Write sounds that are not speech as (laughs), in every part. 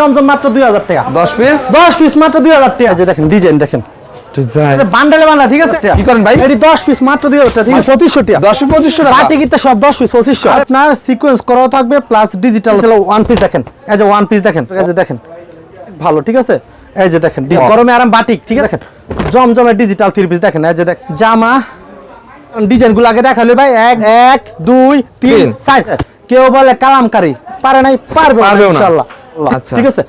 জমজম মাত্র দুই হাজার টাকা। 10 পিস দশ পিস মাত্র দুই হাজার টাকা। যে দেখেন ডিজাইন দেখেন। বান্ডেলে বান্ডা ঠিক আছে? কি করেন ভাই? এটি দশ পিস মাত্র দুই হাজার টাকা ঠিক আছে? পঁচিশশো টাকা। 10 2500 টাকা। বাটি কিনতে সব দশ পিস পঁচিশশো। আপনার সিকোয়েন্স করাও থাকবে প্লাস ডিজিটাল ওয়ান পিস দেখেন। এই যে ওয়ান পিস দেখেন এই যে দেখেন। ভালো ঠিক আছে? এই যে দেখেন গরমে আরাম বাটিক ঠিক আছে? দেখেন জমজমের ডিজিটাল থ্রি পিস দেখেন এই যে দেখ জামা। ডিজাইনগুলো আগে দেখালে ভাই এক এক দুই তিন। চার। কেউ বলে কালামকারী পারে নাই পারবে। ইনশাআল্লাহ। ঠিক আছে?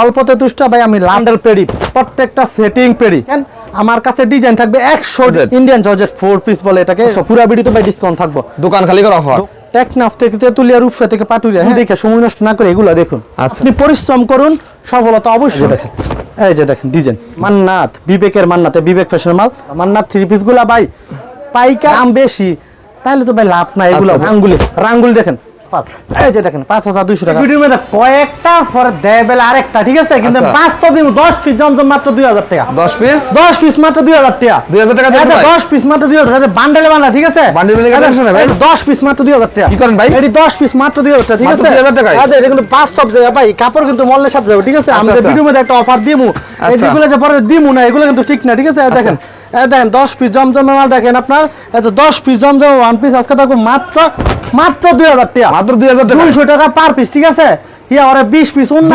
অল্পতে তুষ্ট ভাই আমি পেডি প্রত্যেকটা সেটিং পেডি। আমার কাছে ডিজাইন থাকবে একশো। ইন্ডিয়ান জর্জেট ফোর পিস বলে এটাকে। পুরা বিডিতে ভাই ডিসকাউন্ট থাকব। দোকান খালি করে অফার টেকনাফ থেকে তেতুলিয়া রূপসা থেকে পাটুরিয়া হ্যাঁ। দেখে সময় নষ্ট না করে এগুলো দেখুন। আচ্ছা। আপনি পরিশ্রম করুন সফলতা অবশ্যই। দেখেন। এই যে দেখেন ডিজাইন মান্নাত বিবেকের মান্নাতে বিবেক ফ্যাশন মাল। মান্নাত থ্রি পিসগুলা ভাই পাইকা আম বেশি। তাহলে তো ভাই লাভ নাই এগুলো আচ্ছা, আচ্ছা। রাঙ্গুলি রাঙ্গুলি দেখেন। এই যে দেখেন পাঁচ হাজার দুইশো টাকা। ভিডিওর মধ্যে কয়েকটা পরে দেয় বেলা আরেকটা ঠিক আছে? কিন্তু আচ্ছা। বাস্তব দিন দশ পিস জমজম মাত্র দুই হাজার টাকা। 10 পিস? দশ পিস মাত্র দুই হাজার টাকা। 2000 টাকা দিতে এটা ভাই? দশ পিস মাত্র দুই হাজার বান্ডেলে বান্ডা ঠিক আছে? Bundle bundle এটা collection এ ভাই? দশ পিস মাত্র দুই হাজার টাকা। কি করেন ভাই? এটি দশ পিস মাত্র দুই হাজার টাকা ঠিক আছে? 2000 টাকায়? আচ্ছা, এটা কিন্তু বাস্তব যে ভাই কাপড় কিন্তু মলের সাথে যাবে ঠিক আছে? আচ্ছা। ভিডিওর মধ্যে একটা অফার দিমু। আচ্ছা। যে পরে দিমু না এগুলো কিন্তু ঠিক না ঠিক আছে? দেখেন দেখেন দশ পিস জমজমের মাল দেখেন আপনার। এত দশ পিস জমজম ওয়ান পিস আজকে থাকবে মাত্র মাত্র দুই হাজার টাকা। মাত্র দুই হাজার দুইশো টাকা পার পিস ঠিক আছে? ইয়া ওরা বিশ পিস অন্য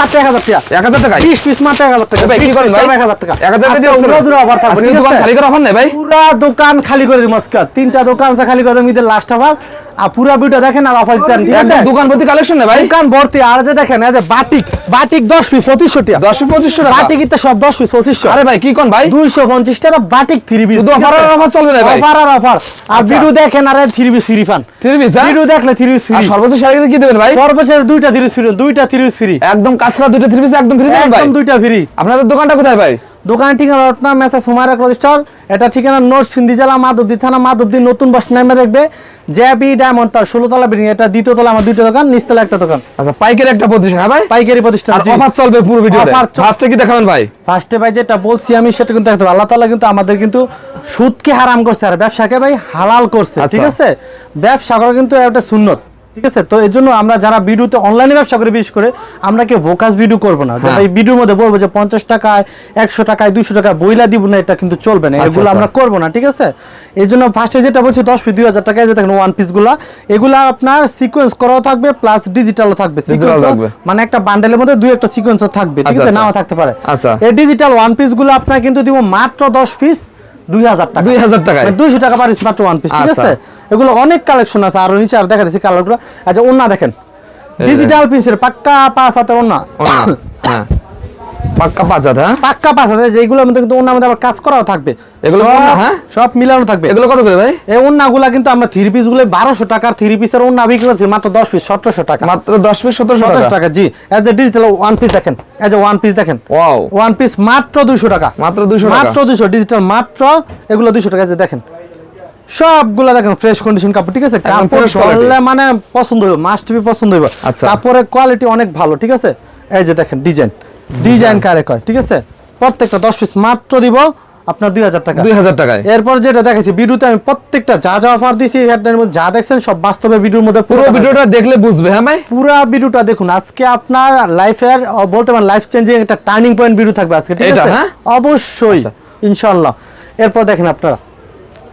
মাত্র এক হাজার টাকা। 1000 টাকা বিশ পিস মাত্র এক হাজার টাকা। ভাই, কি 20 করেন piece এক হাজার টাকা। 1000 টাকা আজকে দিয়ে উড়ো দুরো offer থাকবে, আজকে ঠিক দোকান আছে? খালি করে অফার নেই ভাই। পুরা দোকান খালি করে দিব আজকে। তিনটা দোকান খালি করে দিতে লাস্ট অফার আর পুরা ভিডিও দেখেন আর অফার দিতেন ঠিক আছে? দোকান ভর্তি কালেকশন নেই ভাই? দোকান ভর্তি আর যে দেখেন এই যে বাটিক বাটিক দশ পিস পঁচিশশো টাকা। 10 2500 টাকা? বাটিক ইতে সব দশ পিস পঁচিশশো। আরে ভাই কি কোন ভাই? দুইশো পঞ্চাশ টাকা বাটিক পিস শুধু আর offer চলবে না ভাই? অফার আর অফার আর আচ্ছা। ভিডিও দেখেন আর three piece free fun 3 piece হ্যাঁ? ভিডিও দেখলে পিস ফ্রি আর কি দেবেন ভাই? সর্বশেষ দুইটা থ্রি পিস ফ্রি দুইটা পিস ফ্রি একদম কাজ করা দুটো 3 পিস একদম ফ্রি দেবেন ভাই? একদম দুইটা ফ্রি আপনাদের দোকানটা কোথায় ভাই? দোকানের ঠিকানা রত্না মেসা সুমারা প্রতিষ্ঠান এটা ঠিকানা নরসিংদী জেলা মাধবদী থানা মাধবদী নতুন বাস নামে দেখবে জেবি ডায়মন্ড তার ষোলো তলা বিল্ডিং এটা দ্বিতীয় তলা আমার দুইটা দোকান নিচতলা একটা দোকান। আচ্ছা পাইকারি একটা প্রতিষ্ঠান হ্যাঁ ভাই? পাইকারি প্রতিষ্ঠান অফার চলবে পুরো চল- ফার্স্টে কি দেখাবেন ভাই? ফার্স্টে ভাই যেটা বলছি আমি সেটা কিন্তু দেখতে আল্লাহ তাআলা কিন্তু আমাদের কিন্তু সুদকে হারাম করছে। আর ব্যবসাকে ভাই হালাল করছে আচ্ছা। ঠিক আছে? ব্যবসা করা কিন্তু একটা সুন্নত। ঠিক আছে তো এর জন্য আমরা যারা ভিডিওতে অনলাইনে ব্যবসা করে বিশেষ করে আমরা কেউ ভোকাস ভিডিও করব না যে হ্যাঁ। ভিডিওর মধ্যে বলব যে পঞ্চাশ টাকায় একশো টাকায় দুইশো টাকায় বইলা দিব না এটা কিন্তু চলবে না আচ্ছা, এগুলো আচ্ছা। আমরা করব না ঠিক আছে এই জন্য ফার্স্টে যেটা বলছি দশ পিস দুই হাজার টাকায় যে দেখেন ওয়ান পিসগুলা এগুলা আপনার সিকোয়েন্স করাও থাকবে প্লাস ডিজিটালও থাকবে থাকবে। মানে একটা বান্ডেলের মধ্যে দুই একটা সিকোয়েন্সও থাকবে ঠিক আচ্ছা, আছে। নাও থাকতে পারে। এই ডিজিটাল ওয়ান পিসগুলো আপনার কিন্তু দিব মাত্র দশ পিস দুই হাজার টাকা 2000 টাকায়? দুইশো টাকা পার মাত্র ওয়ান পিস ঠিক আচ্ছা। আছে এগুলো অনেক কালেকশন আছে আর নিচে আর দেখা আচ্ছা ওন্না দেখেন ডিজিটাল পিসের পাক্কা পাঁচ হাতের। হ্যাঁ পাক্কা পাঁচ হাত হ্যাঁ? পাক্কা পাঁচ হাতে যেগুলোর মধ্যে কিন্তু মধ্যে আবার কাজ করাও থাকবে। এগুলো হ্যাঁ? সব মিলানো থাকবে। এগুলো কত করে ভাই? এই কিন্তু আমরা থ্রি পিসগুলো বারোশো টাকার থ্রি পিসের বিক্রি করছি মাত্র দশ পিস সতেরোশো টাকা। মাত্র 10 পিস 1700 সতেরোশো টাকা জি। As a digital one piece দেখেন এজ এ ওয়ান পিস দেখেন। ওয়াও ওয়ান পিস মাত্র দুইশো টাকা। মাত্র 200 মাত্র দুইশো ডিজিটাল মাত্র এগুলো দুইশো টাকা যে দেখেন। সবগুলো দেখেন ফ্রেশ কন্ডিশন কাপড় ঠিক আছে? কাপড় মানে পছন্দ হইব মাস্ট বি পছন্দ হইব। আচ্ছা। কাপড়ের কোয়ালিটি অনেক ভালো ঠিক আছে? এই যে দেখেন ডিজাইন ডিজাইন কারে কয় ঠিক আছে? প্রত্যেকটা দশ পিস মাত্র দিব আপনার দুই হাজার টাকা। 2000 টাকায়। এরপর যেটা দেখাইছি ভিডিওতে আমি প্রত্যেকটা যা যা অফার দিয়েছি এটার মধ্যে যা দেখছেন সব বাস্তবে ভিডিওর মধ্যে পুরো ভিডিওটা দেখলে বুঝবে হ্যাঁ ভাই? পুরা ভিডিওটা দেখুন। আজকে আপনার লাইফের বলতে পারেন লাইফ চেঞ্জিং একটা টার্নিং পয়েন্ট ভিডিও থাকবে আজকে ঠিক এটা, আছে? হ্যাঁ? অবশ্যই আচ্ছা। ইনশাআল্লাহ। এরপর দেখেন আপনারা।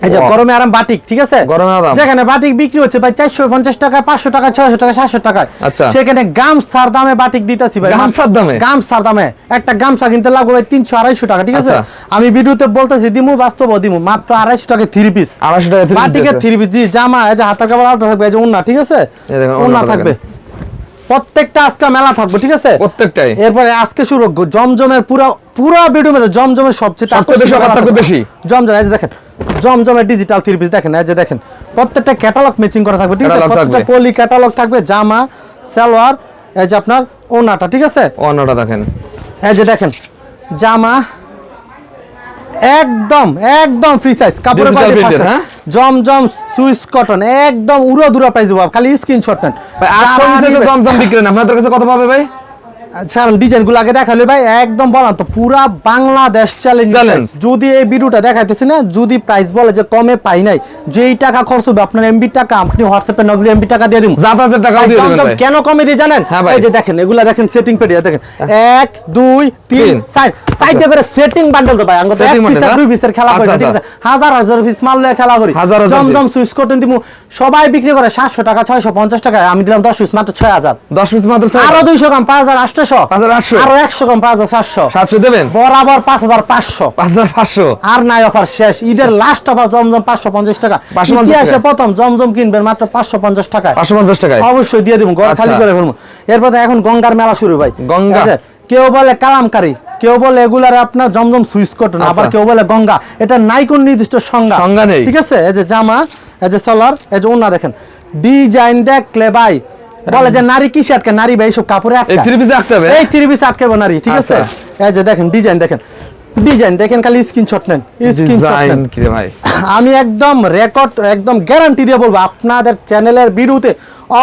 এই যে গরমে আরাম বাটিক ঠিক আছে গরমে আরাম। যেখানে বাটিক বিক্রি হচ্ছে ভাই চারশো পঞ্চাশ টাকা পাঁচশো টাকা ছয়শো টাকা সাতশো টাকায় আচ্ছা। সেখানে গামছার দামে বাটিক দিতেছি ভাই গামছার দামে? গামছার দামে একটা গামছা কিনতে লাগবে ভাই তিনশো আড়াইশো টাকা ঠিক আছে আচ্ছা। আমি ভিডিওতে বলতেছি দিমু বাস্তব দিমু মাত্র আড়াইশো টাকা থ্রি পিস 250 টাকা বাটিকের। থ্রি পিস জামা এই যে হাতের কাপড় আলাদা থাকবে এই যে উন্না ঠিক আছে থাকবে। প্রত্যেকটা আজকে মেলা থাকবে ঠিক আছে? প্রত্যেকটাই। এরপরে আজকে শুরু। জমজমের পুরো পুরো ভিডিও মধ্যে জমজমের সবচেয়ে বেশি। জমজম এই যে দেখেন জমজমের ডিজিটাল থ্রি পিস দেখেন এই যে দেখেন প্রত্যেকটা ক্যাটালগ ম্যাচিং করা থাকবে ঠিক আছে? প্রত্যেকটা পলি ক্যাটালগ থাকবে জামা সালোয়ার এই যে আপনার ওনাটা ঠিক আছে? অন্যটা দেখেন। এই যে দেখেন জামা একদম একদম ফ্রি সাইজ কাপড়ের first হ্যাঁ? জমজম সুইস কটন একদম উড়ো দুরা প্রাইস দেবো খালি স্ক্রিনশট নেন। ভাই 800 জমজম বিক্রি না। আপনাদের কাছে কত পাবে ভাই? ডিজাইন আগে দেখালে ভাই একদম বলাম তো পুরা বাংলাদেশ চ্যালেঞ্জ যদি এই ভিডিওটা দেখাইতেছি না যদি প্রাইস বলে যে কমে পাই নাই যেই টাকা খরচ হবে আপনার এমবি টাকা আপনি হোয়াটসঅ্যাপে নগদ এমবি টাকা দিয়ে দিন যাতায়াতের টাকাও দিয়ে দেবেন কেন কমে দিয়ে জানেন? এই যে দেখেন এগুলা দেখেন সেটিং পেডি দেখেন। এক দুই তিন তিন। সাইড সাইডে করে সেটিং বান্ডেল তো ভাই। আঙ্গ এক Setting পিস bundle, আর না? দুই পিসের খেলা করি ঠিক আছে? হাজার হাজার পিস মাল লয়ে খেলা করি। হাজার হাজার জমজম সুইচ কটন দিমু। সবাই বিক্রি করে সাতশো টাকা ছয়শো পঞ্চাশ টাকা। আমি দিলাম দশ পিস মাত্র ছয় হাজার। দশ পিস মাত্র আরও দুইশো গ্রাম পাঁচ হাজার আটশো। আরও একশো গ্রাম পাঁচ হাজার সাতশো। সাতশো দেবেন? বরাবর পাঁচ হাজার পাঁচশো। পাঁচ হাজার পাঁচশো। আর নাই অফার শেষ। ঈদের লাস্ট অফার জমজম পাঁচশো পঞ্চাশ টাকা। ইতিহাসে প্রথম জমজম কিনবেন মাত্র পাঁচশো পঞ্চাশ টাকায়। পাঁচশো পঞ্চাশ টাকায়। অবশ্যই দিয়ে দিব ঘর খালি আচ্ছা। করে ফেলব। এরপর এখন গঙ্গার মেলা শুরু ভাই। গঙ্গা। কেউ বলে কালামকারী কেউ বলে এগুলার আপনার জমজম সুইচ কটন আবার আচ্ছা। কেউ বলে গঙ্গা। এটা নাই কোন নির্দিষ্ট সংজ্ঞা। সংজ্ঞা নেই। ঠিক আছে? এই যে জামা এই যে সলার এই যে ওনা দেখেন। ডিজাইন দেখলে ভাই বলে যে নারী কিসে আটকে? নারী ভাই সব কাপড়ে আটকে? থ্রি পিসে আটটা এই থ্রি পিস আটকাবো নারী ঠিক আছে? আচ্ছা। এই যে দেখেন ডিজাইন দেখেন। ডিজাইন দেখেন খালি স্ক্রিনশট নেন। স্ক্রিনশট নেন। কি ভাই। (laughs) আমি একদম রেকর্ড একদম গ্যারান্টি দিয়ে বলব আপনাদের চ্যানেলের বিডুতে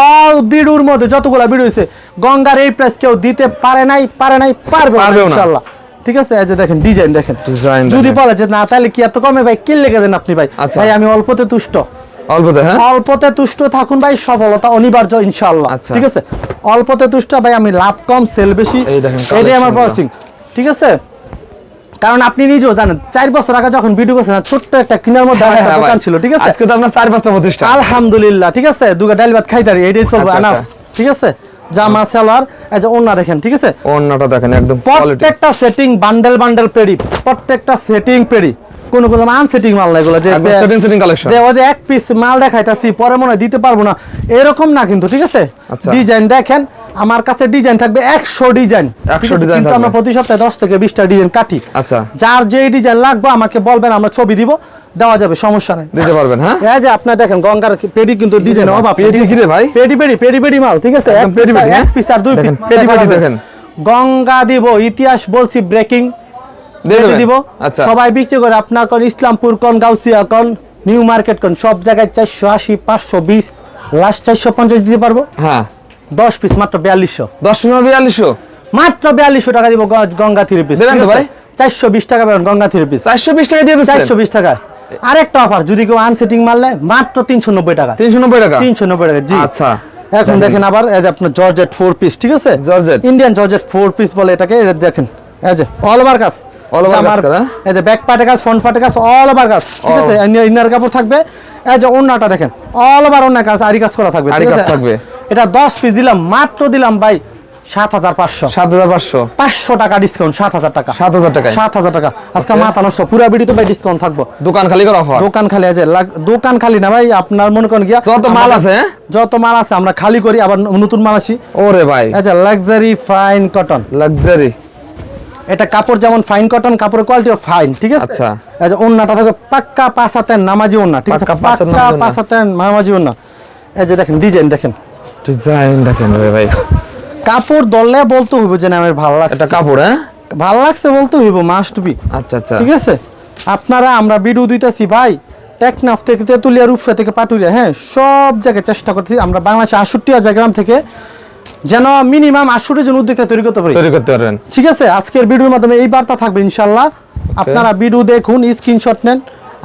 অল বিডুর মধ্যে যতগুলা বিডু হয়েছে গঙ্গার এই প্রাইস কেউ দিতে পারে নাই পারে নাই পারবে। ইনশাআল্লাহ। ঠিক আছে? এই যে দেখেন ডিজাইন দেখেন। যদি বলে যে না তাহলে কি এত কমে ভাই? কিনলে দেন আপনি ভাই? আচ্ছা। ভাই আমি অল্পতে তুষ্ট। অল্পতে হ্যাঁ? অল্পতে তুষ্ট থাকুন ভাই সফলতা অনিবার্য ইনশাআল্লাহ। আচ্ছা। ঠিক আছে? অল্পতে তুষ্ট ভাই আমি লাভ কম সেল বেশি। এই এটাই আমার প্রসিং ঠিক আছে? কারণ আপনি নিজেও জানেন চার বছর আগে যখন ভিডিও করছেন ছোট্ট একটা কিনার মধ্যে হ্যাঁ, একটা হ্যাঁ, দোকান ছিল ঠিক আছে? আজকে তো আপনার চার পাঁচটা প্রতিষ্ঠান। আলহামদুলিল্লাহ ঠিক আছে? দুগা ডাল ভাত খাইতারি এটাই চলবে আচ্ছা, আনাফ। আচ্ছা। ঠিক আছে? জামা সালোয়ার এই যে ওন্না দেখেন ঠিক আছে? অন্যটা দেখেন একদম প্রত্যেকটা সেটিং বান্ডেল বান্ডেল পেডি। প্রত্যেকটা সেটিং পেডি। কোন কোন আনসেটিং মাল না এগুলো যে যে ওই এক পিস মাল দেখাইতাছি পরে মনে দিতে পারব না। এরকম না কিন্তু ঠিক আছে? আচ্ছা। ডিজাইন দেখেন আমার কাছে ডিজাইন থাকবে একশো ডিজাইন। 100 design কিন্তু আমরা প্রতি সপ্তাহে দশ থেকে বিশটা ডিজাইন কাটি। আচ্ছা। যার যে ডিজাইন লাগবে আমাকে বলবেন আমরা ছবি দিব দেওয়া যাবে সমস্যা নেই। দিতে পারবেন হ্যাঁ? এই যে আপনার দেখেন গঙ্গার পেডি কিন্তু ডিজাইন অভাব। পেডি কি রে ভাই? পেডি পেডি পেডি পেডি মাল ঠিক আছে? এক পিস হ্যাঁ? পিস আর দুই পিস পেডি পেডি দেখেন। গঙ্গা দিব ইতিহাস বলছি ব্রেকিং দিয়ে দিব। আচ্ছা। সবাই বিক্রি করে আপনার কোন ইসলামপুর কোন গাউসিয়া কোন নিউ মার্কেট কোন সব জায়গায় চারশো আশি পাঁচশো বিশ লাস্ট চারশো পঞ্চাশ দিতে পারব? হ্যাঁ। দশ পিস মাত্র বিয়াল্লিশশো। দশ মিনিট বিয়াল্লিশশো? মাত্র বিয়াল্লিশশো টাকা দিব গঙ্গা থ্রি পিস ভাই? চারশো বিশ টাকা পাবেন গঙ্গা থ্রি পিস চারশো বিশ টাকা দিয়ে চারশো বিশ টাকা আরেকটা অফার যদি কেউ আনসেটিং মারলে মাত্র তিনশো নব্বই টাকা। তিনশো নব্বই টাকা? তিনশো নব্বই টাকা জি। আচ্ছা। এখন দেখেন আবার এই যে আপনার জর্জেট ফোর পিস ঠিক আছে? Georgette. Indian georgette four piece বলে এটাকে দেখেন এই যে অল ওভার কাজ। All over কাজ করা? এই যে ব্যাক পার্টে কাজ ফ্রন্ট পার্টে কাজ অল ওভার কাজ ঠিক আছে? ইনার কাপড় থাকবে। এই যে ওন্নাটা দেখেন অল ওভার ওন্না কাজ আরি কাজ করা থাকবে আরি কাজ থাকবে। এটা দশ পিস দিলাম মাত্র দিলাম ভাই সাত হাজার পাঁচশো। সাত হাজার পাঁচশো। পাঁচশো টাকা ডিসকাউন্ট সাত হাজার টাকা। সাত হাজার টাকায়? সাত হাজার টাকা। আজকে মাথা নষ্ট পুরা বিড়ি তো ভাই ডিসকাউন্ট থাকব। দোকান খালি করা দোকান খালি আছে দোকান খালি না ভাই আপনার মনে করেন গিয়া যত মাল আছে, হ্যাঁ? যত মাল আছে আমরা খালি করি আবার নতুন মাল আসি। ওরে ভাই। আচ্ছা লাক্সারি ফাইন কটন লাক্সারি এটা কাপড় যেমন ফাইন কটন কাপড়ের কোয়ালিটিও ফাইন ঠিক আছে? আচ্ছা। আচ্ছা ওন্নাটা থাকে পাক্কা পাঁচ হাতের নামাজি ওন্না ঠিক আছে? পাক্কা পাঁচ হাতের নামাজি ওন্না। এই যে দেখেন ডিজাইন দেখেন। ডিজাইন দেখেন ভাই। কাপড় দললে বলতে হইব যে না আমার ভালো লাগছে। এটা কাপড় হ্যাঁ? ভালো লাগছে বলতে হইব মাস্ট বি আচ্ছা আচ্ছা। ঠিক আছে? আপনারা আমরা ভিডিও দিতেছি ভাই। টেকনাফ থেকে তেতুলিয়া রূপসা থেকে পাটুরিয়া হ্যাঁ? সব জায়গায় চেষ্টা করতেছি। আমরা বাংলাদেশে আটষট্টি হাজার গ্রাম থেকে যেন মিনিমাম আশুরে জন উদ্যোক্তা তৈরি করতে পারি। তৈরি করতে পারবেন। ঠিক আছে? আজকের ভিডিওর মাধ্যমে এই বার্তা থাকবে ইনশাল্লাহ আপনারা ভিডিও দেখুন স্ক্রিনশট নেন।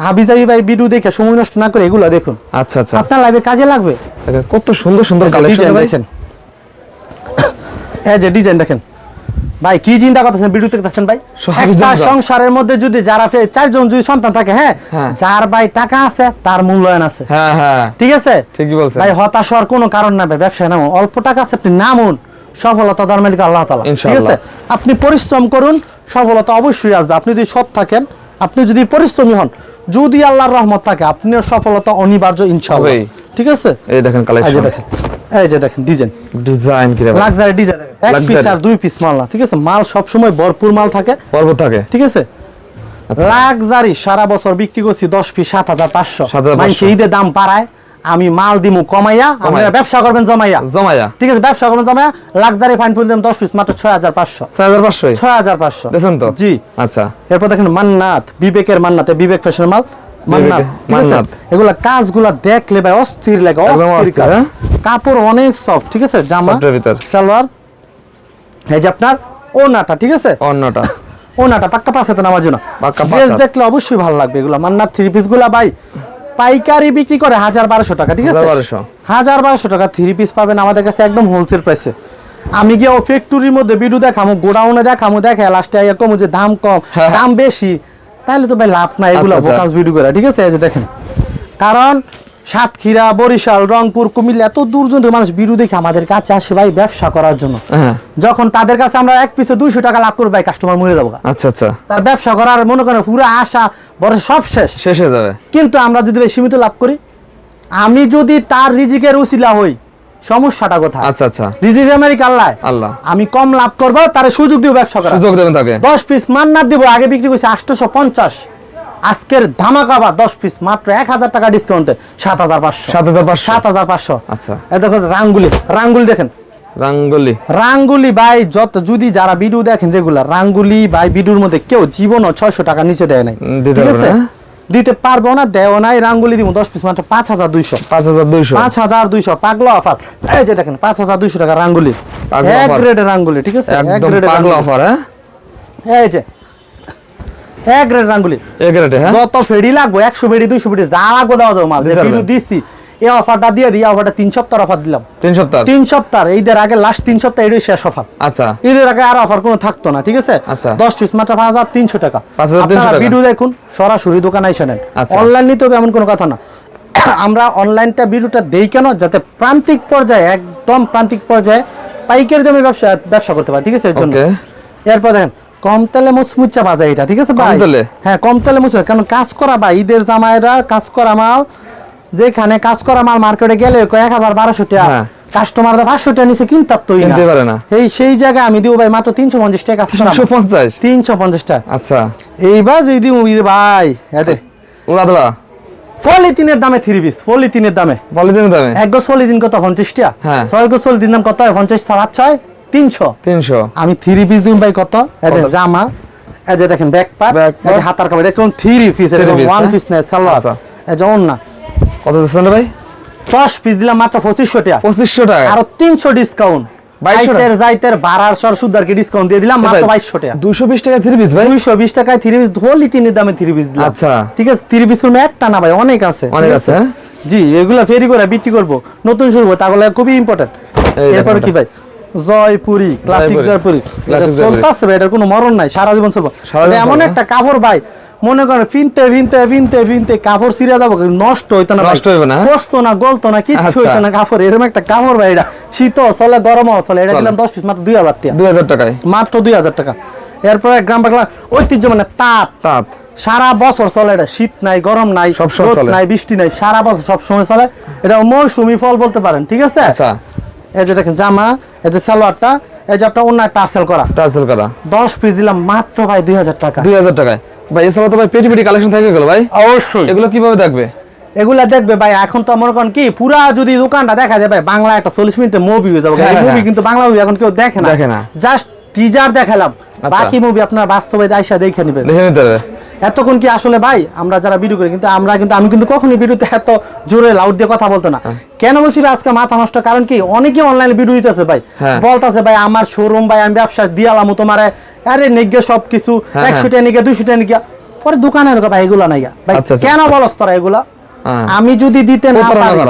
হাবিজাবি ভাই ভিডিও দেখে সময় নষ্ট না করে এগুলো দেখুন। আচ্ছা আচ্ছা। আপনার লাইভে কাজে লাগবে। কত সুন্দর সুন্দর কালেকশন দেখেন। এই যে ডিজাইন দেখেন। (coughs) ভাই কি চিন্তা করতেছেন ভিডিও দেখতেছেন ভাই? একটা সংসারের মধ্যে যদি যারা চারজন যদি সন্তান থাকে হ্যাঁ? হ্যাঁ। যার ভাই টাকা আছে তার মূল্যায়ন আছে। হ্যাঁ হ্যাঁ। ঠিক আছে? ঠিকই বলছেন। ভাই হতাশ হওয়ার কোনো কারণ নাই ভাই ব্যবসায় নামুন। অল্প টাকা আছে আপনি নামুন। সফলতা তার মালিক আল্লাহ তালা ঠিক আছে? আপনি পরিশ্রম করুন সফলতা অবশ্যই আসবে। আপনি যদি সৎ থাকেন আপনি যদি পরিশ্রমী হন যদি আল্লাহর রহমত থাকে আপনার সফলতা অনিবার্য ইনশাআল্লাহ। ঠিক আছে? এই দেখেন কালেকশন দেখেন। এই যে দেখেন ডিজাইন। ডিজাইন কি লাক্সারি ডিজাইন এক পিস আর দুই পিস মাল না ঠিক আছে? মাল সব সময় ভরপুর মাল থাকে। পর্বত থাকে। ঠিক আছে? আচ্ছা। লাক্সারি সারা বছর বিক্রি করছি দশ পিস সাত হাজার পাঁচশো। 7,500 মানুষ ঈদের দাম বাড়ায় আমি মাল দিমু কমাইয়া আপনারা ব্যবসা করবেন জমাইয়া। জমায়া ঠিক আছে ব্যবসা করবেন জমাইয়া। লাক্সারি ফাইন ফুল দিলাম দশ পিস মাত্র ছয় হাজার পাঁচশো। ছয় হাজার পাঁচশো? ছয় হাজার পাঁচশো। দেখছেন তো? জি। আচ্ছা। এরপর দেখেন মান্নাত বিবেকের মান্নাত বিবেক ফ্যাশন মাল। এগুলা কাজগুলা দেখলে ভাই অস্থির লাগে অস্থির। হ্যাঁ? কাপড় অনেক সফট ঠিক আছে? জামা Soft এর ভিতর। সালোয়ার। এই যে আপনার ওনাটা ঠিক আছে? অন্যটা। (laughs) ওনাটা পাক্কা পাঁচ হাতে নামার জন্য। ড্রেস দেখলে অবশ্যই ভালো লাগবে এগুলো। মান্নার থ্রি পিসগুলা ভাই পাইকারি বিক্রি করে হাজার বারোশো টাকা ঠিক আছে? হাজার বারোশো। টাকা থ্রি পিস পাবেন আমাদের কাছে একদম হোলসেল প্রাইসে আমি গিয়ে ফ্যাক্টরির মধ্যে বিডু দেখামো গোডাউনে দেখামো দেখে লাস্টে কমু যে দাম কম হ্যাঁ। দাম বেশি। তাহলে তো ভাই লাভ নাই এগুলো আচ্ছা, আচ্ছা। বোকাস ভিডিও করে ঠিক আছে? এই যে দেখেন। কারণ সাতক্ষীরা বরিশাল রংপুর কুমিল্লা এত দূর দূর থেকে মানুষ বিডু দেখে আমাদের কাছে আসে ভাই ব্যবসা করার জন্য। হ্যাঁ। যখন তাদের কাছে আমরা এক পিসে দুইশো টাকা লাভ করব ভাই কাস্টমার মরে যাব। আচ্ছা আচ্ছা। তার ব্যবসা করার মনে করেন পুরো আশা বড় সব শেষ। শেষ হয়ে যাবে। কিন্তু আমরা যদি সীমিত লাভ করি আমি যদি তার রিজিকের উসিলা হই সমস্যাটা কোথায়? আচ্ছা আচ্ছা। রিজিক আমেরিকা আল্লাহ। আল্লাহ। আমি কম লাভ করব তার সুযোগ দিব ব্যবসা করা সুযোগ দেবেন তাকে। দশ পিস মান্নার দিব আগে বিক্রি আটশোশো পঞ্চাশ। আজকের ধামাকাবা দশ পিস মাত্র এক হাজার টাকা ডিসকাউন্টে সাত হাজার পাঁচশো। সাত হাজার পাঁচশো। সাত হাজার পাঁচশো। আচ্ছা। দেখুন রাঙ্গুলি রাঙ্গুলি দেখেন। রাঙ্গলি। রাঙ্গুলি ভাই যত যদি যারা ভিডিও দেখেন রেগুলার রাঙ্গুলি ভাই ভিডিওর মধ্যে কেউ জীবনও ছয়শো টাকা নিচে দেয় নাই। ঠিক আছে? দিতে পারব না দেও নাই রাঙ্গুলি দিব দশ পিস মাত্র পাঁচ হাজার দুইশো। পাঁচ হাজার দুইশো? পাঁচ হাজার দুইশো পাগলা অফার। এই যে দেখেন পাঁচ হাজার দুইশো টাকা রাঙ্গুলি। এক। গ্রেডের রাঙ্গুলি ঠিক আছে? এক গ্রেডের পাগলা অফার হ্যাঁ? এই যে এক গ্রেড রাঙ্গুলি। এক গ্রেড হ্যাঁ? যত ফেডি লাগবো একশো ফেডি দুইশো ফেডি যা লাগবো দেওয়া যাবে মাল। দিচ্ছি এই অফারটা দিয়ে দিই অফারটা তিন সপ্তাহ অফার দিলাম। তিন সপ্তাহ? তিন সপ্তাহ। ঈদের আগে লাস্ট তিন সপ্তাহ এটাই শেষ অফার আচ্ছা। ঈদের আগে আর অফার কোনো থাকতো না ঠিক আছে? আচ্ছা। দশ পিস মাত্র পাঁচ হাজার তিনশো টাকা। আপনারা ভিডিও দেখুন সরাসরি দোকানে এসে নেন। আচ্ছা। অনলাইন নিতে হবে এমন কোনো কথা না। (coughs) আমরা অনলাইনটা ভিডিওটা দেই কেন? যাতে প্রান্তিক পর্যায়ে একদম প্রান্তিক পর্যায়ে পাইকারি দামে ব্যবসা ব্যবসা করতে পারে ঠিক আছে? এর জন্য। এরপর দেখেন কম তেলে মুচমুচা বাজার এটা ঠিক আছে ভাই? হ্যাঁ কম তেলে মুচমুচা কারণ কাজ করা বা ঈদের জামাইরা কাজ করা মাল যেখানে কাজ করা মাল মার্কেটে গেলে এক হাজার বারোশো টাকা। হ্যাঁ। কাস্টমার পাঁচশো টাকা নিচে কিনতে তো কিনতে পারে না। এই সেই জায়গায় আমি দিব ভাই মাত্র তিনশো পঞ্চাশ টাকা কাজ করা পঞ্চাশ? তিনশো পঞ্চাশ টাকা। আচ্ছা। এইবার যদি দিব ভাই এতে উড়া দেবা। পলিথিনের দামে থ্রি পিস পলিথিনের দামে। বলে দিন দামে? এক গোছ পলিথিন কত? পঞ্চাশ টাকা। হ্যাঁ। ছয় গোছ পলিথিন দাম কত? হয় পঞ্চাশ সাত ছয় তিনশো। তিনশো। আমি থ্রি পিস দিন ভাই কত? জামা এই যে দেখেন ব্যাক পার্ট হাতার কাপড় এরকম থ্রি পিস Three এরকম ওয়ান হ্যাঁ? পিস নেই সালোয়ার। এই যে অন্য কত দিচ্ছেন ভাই? দশ পিস দিলাম মাত্র পঁচিশশো টাকা। পঁচিশশো টাকা। আরও তিনশো ডিসকাউন্ট 2200 যাইতের বাড়ার সর সুদারকে ডিসকাউন্ট দিয়ে দিলাম? মাত্র বাইশশো টাকা। দুশো বিশ টাকা থ্রি পিস ভাই? দুইশো বিশ টাকায় থ্রি পিস ধরলি তিনের দামে থ্রি পিস দিলাম। আচ্ছা। ঠিক আছে থ্রি পিস করলে একটা না ভাই অনেক আছে। অনেক আছে, হ্যাঁ? জি এগুলা ফেরি করে বিক্রি করব। নতুন শুরু করব তাহলে খুবই ইম্পর্টেন্ট কি ভাই? জয়পুরি ক্লাসিক জয়পুরি। ভাই এটার কোনো মরণ নাই সারা জীবন চলবো। এমন একটা কাপড় ভাই মনে করেন ফিনতে ফিনতে ফিনতে ফিনতে কাপড় ছিঁড়ে যাব নষ্ট হইতো না নষ্ট হইবে না? ফসতো না গলতো না কিচ্ছু আচ্ছা। হইতো না কাপড়। এরকম একটা কাপড় ভাই এটা। শীত চলে গরম চলে এটা দিলাম দশ পিস মাত্র দুই হাজার টাকা। দুই হাজার টাকায়? মাত্র দুই হাজার টাকা। এরপরে গ্রাম বাংলা ঐতিহ্য মানে তাঁত। তাঁত। সারা বছর চলে এটা। শীত নাই গরম নাই রোদ চলে। নাই বৃষ্টি নাই সারা বছর সব সময় চলে। এটা মৌসুমি ফল বলতে পারেন ঠিক আছে? আচ্ছা। এই যে দেখেন জামা এই যে সালোয়ারটা এই যে আপনার অন্য টার্সেল করা। টার্সেল করা। দশ পিস দিলাম মাত্র ভাই দুই হাজার টাকা। দুই হাজার টাকায়? ভাই এছাড়া তো ভাই পেটি পেটি কালেকশন থাকে গেল ভাই? অবশ্যই। এগুলো কীভাবে দেখবে? এগুলা দেখবে ভাই এখন তো মনে করেন কি পুরা যদি দোকানটা দেখা যায় ভাই বাংলা একটা চল্লিশ মিনিটের মুভি হয়ে যাবে। হ্যাঁ, মুভি হ্যাঁ। কিন্তু বাংলা মুভি এখন কেউ দেখে না। দেখে না। জাস্ট টিজার দেখালাম আচ্ছা। বাকি মুভি আপনার বাস্তবে আইসা দেখে নেবেন দেখে নিতে হবে এতক্ষণ কি আসলে ভাই আমরা যারা ভিডিও করি কিন্তু আমরা কিন্তু আমি কিন্তু কখনোই ভিডিওতে এত জোরে লাউড দিয়ে কথা বলতো না হ্যাঁ। কেন বলছি আজকে মাথা নষ্ট কারণ কি অনেকে অনলাইনে ভিডিও দিতেছে ভাই হ্যাঁ। বলতাছে ভাই আমার শোরুম ভাই আমি ব্যবসা দিয়ালাম তোমার আরে নেগে সব কিছু হ্যাঁ, একশো। টাকা নিগে দুইশো টাকা নিগে পরে দোকানের ভাই এগুলা নাই ভাই আচ্ছা, আচ্ছা। কেন বলস তোরা এগুলা। আমি যদি দিতে না পারি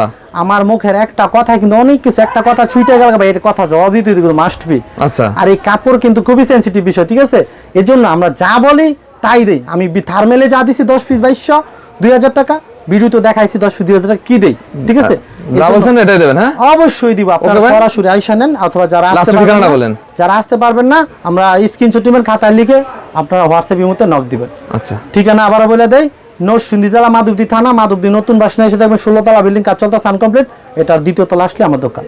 আমার মুখের একটা কথা কিন্তু অনেক কিছু একটা কথা ছুটে গেল ভাই এটা কথা জবাব দিতে কিন্তু মাস্ট বি আচ্ছা। আর এই কাপড় কিন্তু খুবই সেন্সিটিভ বিষয় ঠিক আছে? এর জন্য আমরা যা বলি তাই দেই। আমি থার্মেলে যা দিছি দশ পিস বাইশশো দুই হাজার টাকা ভিডিও তো দেখাইছি দশ পিস দুই হাজার টাকা কি দেই? ঠিক আছে? যা বলছেন এটাই দেবেন হ্যাঁ? অবশ্যই দিব। আপনারা সরাসরি আইসা নেন অথবা যারা আসতে পারবেন না, বলেন। যারা আসতে পারবেন না আমরা স্ক্রিনশট দিবেন খাতায় লিখে আপনারা হোয়াটসঅ্যাপ ইমোতে নক দিবেন। আচ্ছা। ঠিকানা আবারও বলে দেয় নরসিংদী জেলা, মাধবদী থানা, মাধবদী নতুন বাসিনা এসে দেখবেন ষোলো তলা বিল্ডিং, কাজ চলতে আনকমপ্লিট এটার দ্বিতীয় তলা আসলে আমার দোকান।